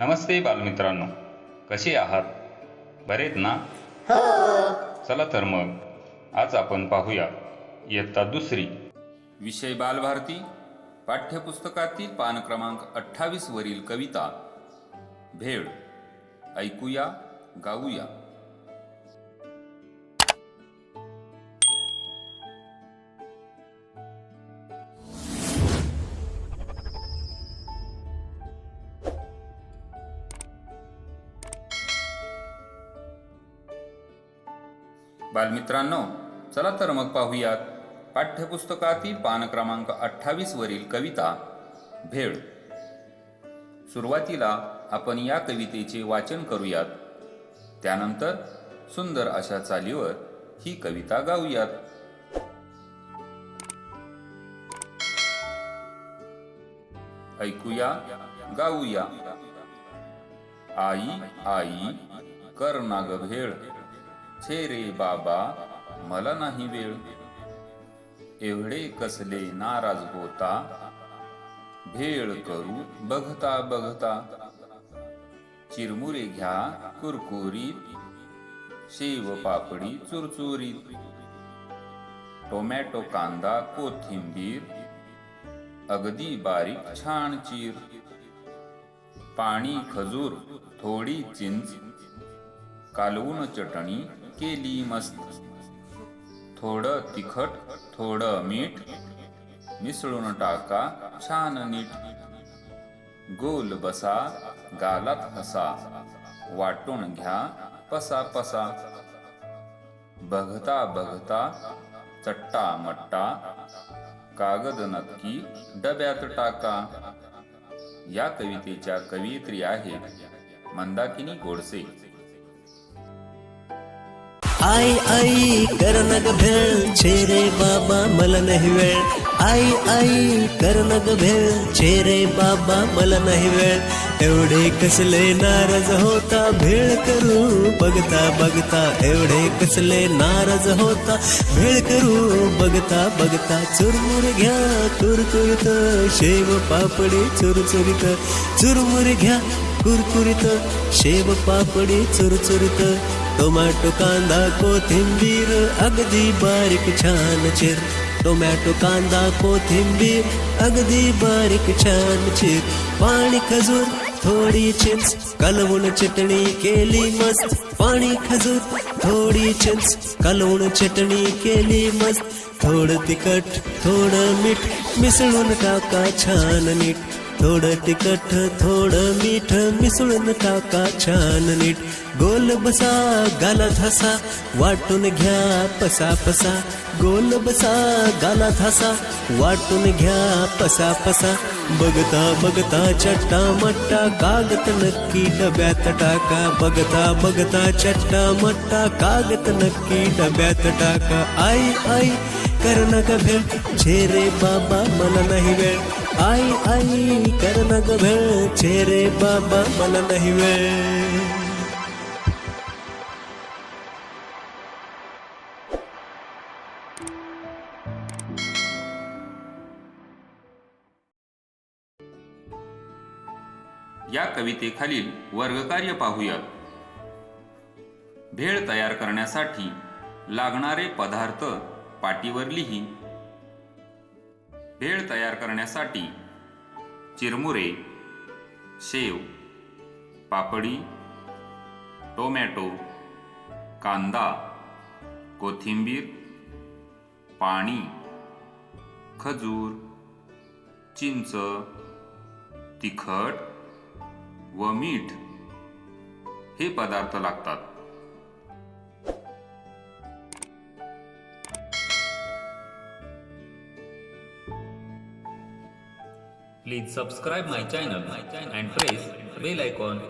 नमस्ते बालमित्रांनो. कसे आहात? बरेत ना? चला तर मग आज आपण पाहूया इयत्ता दुसरी. विषय बालभारती पाठ्यपुस्तकातील पान क्रमांक अठ्ठावीस वरील कविता. भेळ. ऐकूया गाऊया. बालमित्रांनो चला तर मग पाहूयात पाठ्यपुस्तकातील पान क्रमांक अठ्ठावीस वरील कविता भेळ. सुरुवातीला आपण या कवितेचे वाचन करूयात. त्यानंतर सुंदर अशा चालीवर ही कविता गाऊयात. ऐकूया गाऊया. आई आई कर नाग भेळ. छे रे बाबा, मला नाही वेळ. एवढे कसले नाराज़ होता. भेळ करू बघता बघता. चिरमुरे घ्या कुरकुरीत. शेव पापडी चुरचुरीत. टोमॅटो कांदा, कोथिंबीर. अगदी बारीक छान चीर. पाणी खजूर, थोडी चिंच. कालवून चटणी केली मस्त. थोडं तिखट थोडं मीठ. मिसळून टाका छान नीट. गोल बसा गालात हसा. वाटून घ्या पसा पसा. बघता बघता चट्टा मट्टा. कागद नक्की डब्यात टाका. या कवितेच्या कवयित्री आहेत मंदाकिनी गोडसे. आई आई कर नग भेळ चेरे बाबा मला नाही वेळ आई आई कर नग भेळ चेरे बाबा मला नाही वेळ एवढे कसले नाराज होता भेळ करू बघता बघता. एवढे कसले नाराज होता भेळ करू बघता बघता. चुरमुर घ्या कुरकुरीत शेव पापडी चुरचुरीत. चुरमुर घ्या कुरकुरीत शेव पापडी चुरचुरीत. टोमॅटो कांदा कोथिंबीर अगदी बारीक छान चिर. टोमॅटो कांदा कोथिंबीर अगदी बारीक छान चिर. पाणी खजूर थोडी चिंच. कलवून चटणी केली मस्त. पाणी खजूर थोडी चिंच. कलवून चटणी केली मस्त. थोडं तिखट थोडं मीठ. मिसळून टाका छान मीठ थोडं तिखट थोडं मीठ मिसळून टाका छान नीट. गोल बसा गाला थासा वाटून घ्या पसा पसा. गोल बसा गाला थासा वाटून घ्या पसा पसा. बघता बघता चट्टा मट्टा कागद नक्की डब्यात टाका. बघता बघता चट्टा मट्टा कागद नक्की डब्यात टाका. आई आई कर नका भेट छे रे बाबा मला नाही वेळ. आई आई कर नका भेळ बाबा मला नाही वेळ. या कवितेखालील वर्गकार्य पाहूयात. भेळ तयार करण्यासाठी लागणारे पदार्थ पाटीवर लिही. भेळ तयार करण्यासाठी चिरमुरे शेव पापडी टोमॅटो कांदा कोथिंबीर पाणी खजूर चिंच तिखट व मीठ हे पदार्थ लागतात. Please subscribe my channel and press bell icon